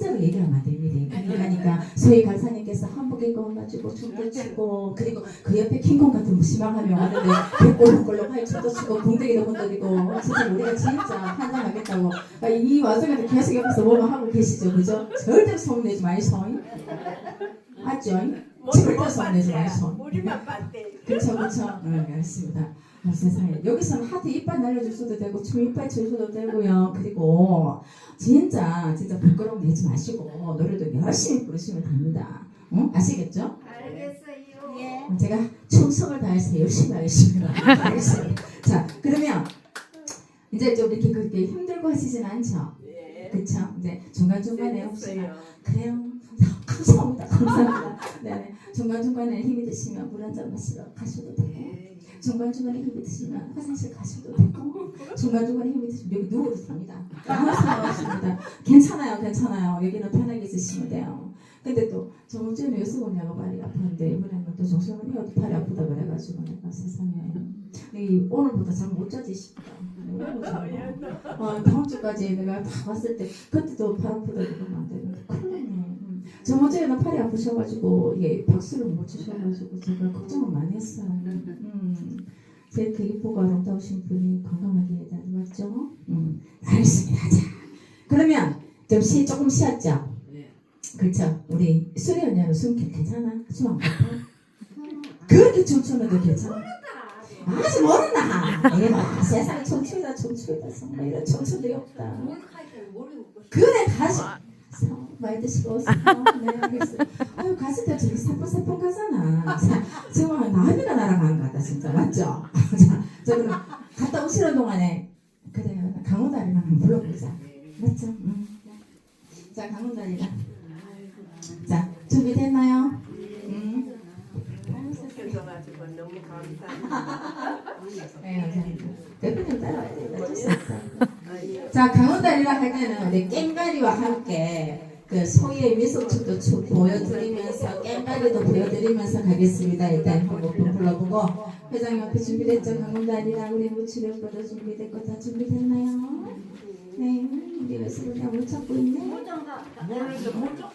문자로 얘기하면 안 됩니다. 그러니까 소희 간사님께서 한복 입고 와가지고 춤도 추고 그리고 그 옆에 킹콩 같은 무심한 명 하는데 꼴록꼴록 하이 춤도 추고 궁뎅이도 흔들리고 진짜 우리가 진짜 환장하겠다고 아, 이 와중에도 계속 옆에서 뭐만 하고 계시죠 그죠? 절대 소문내지 마이소 맞죠? 절대 소문내지 마이소. 그렇죠, 그렇죠. 네, 알겠습니다. 아, 세상에. 여기서는 하트 이빨 날려줄 수도 되고, 춤 이빨 줄 수도 되고요. 그리고, 진짜, 진짜 부끄러움 내지 마시고, 노래도 열심히 부르시면 됩니다. 응? 아시겠죠? 알겠어요. 예. 제가 충성을 다해서 열심히 하겠습니다. 알겠습니다. 자, 그러면, 이제 좀 이렇게 그렇게 힘들고 하시진 않죠? 예. 그쵸? 이제 중간중간에 혹시나. 그래요. 감사합니다. 감사합니다. 네, 중간중간에 힘이 드시면 물 한 잔 마시러 가셔도 되고, 예. 중간중간에 힘이 드시면 화장실 가셔도 되고, 중간중간에 힘이 드시면 여기 누워도 됩니다. 아무 상관 없습니다. 괜찮아요, 괜찮아요. 여기는 편하게 있으시면 돼요. 근데 또 저번 주에는 요수건냐가 발이 아팠는데 이번에는 또 정수현이가 또 발이 아프다 그래가지고 내가 세상에 이 오늘부터 잠못 자지 싶다. 어, 다음 주까지 내가 다 왔을 때 그때도 발 아프다 그러면 안 되는데. 음. 저번 주에는 팔이 아프셔가지고 예, 박수를 못 치셔가지고 제가 걱정을 많이 했어요. 음. 그 이쁘고 아름다우신 분이 건강하게 맞죠? 음. 알겠습니다. 자, 그러면 좀 쉬, 조금 쉬었죠? 네. 그렇죠. 우리 수리 언니는 숨 괜찮아? 숨안 가파? 그렇게 춤추는데 괜찮아? 아직 모른다. 세상에 춤추다 춤추다 정말 이런 춤추들이 없다. 그래 가시. 많이 드시고. 네 알겠어요. 아유 갔을 때 저기 사뿐사뿐 가잖아. 자, 정말 나비가 날아간 것 같다 진짜 맞죠? 자, 저 그럼 갔다 오시는 동안에 그래요. 강호다리만 한번 불러보자. 맞죠? 응. 자 강호다리랑. 자 준비됐나요? 응. 해줘가지고 너무 감사합니다. 네. 대표님 따라와야. 아유, 자, 강원다리라 할 때는 우리 깽가리와 함께 그 소의 미소춤도 추 보여드리면서 깽가리도 보여드리면서 가겠습니다. 일단 한번 불러보고 회장님 앞에 준비됐죠? 강원다리랑 우리 무추력보도 준비됐고 다 준비됐나요? 네, 우리 왜 서로 다못 찾고 있네? 모르죠, 모르죠.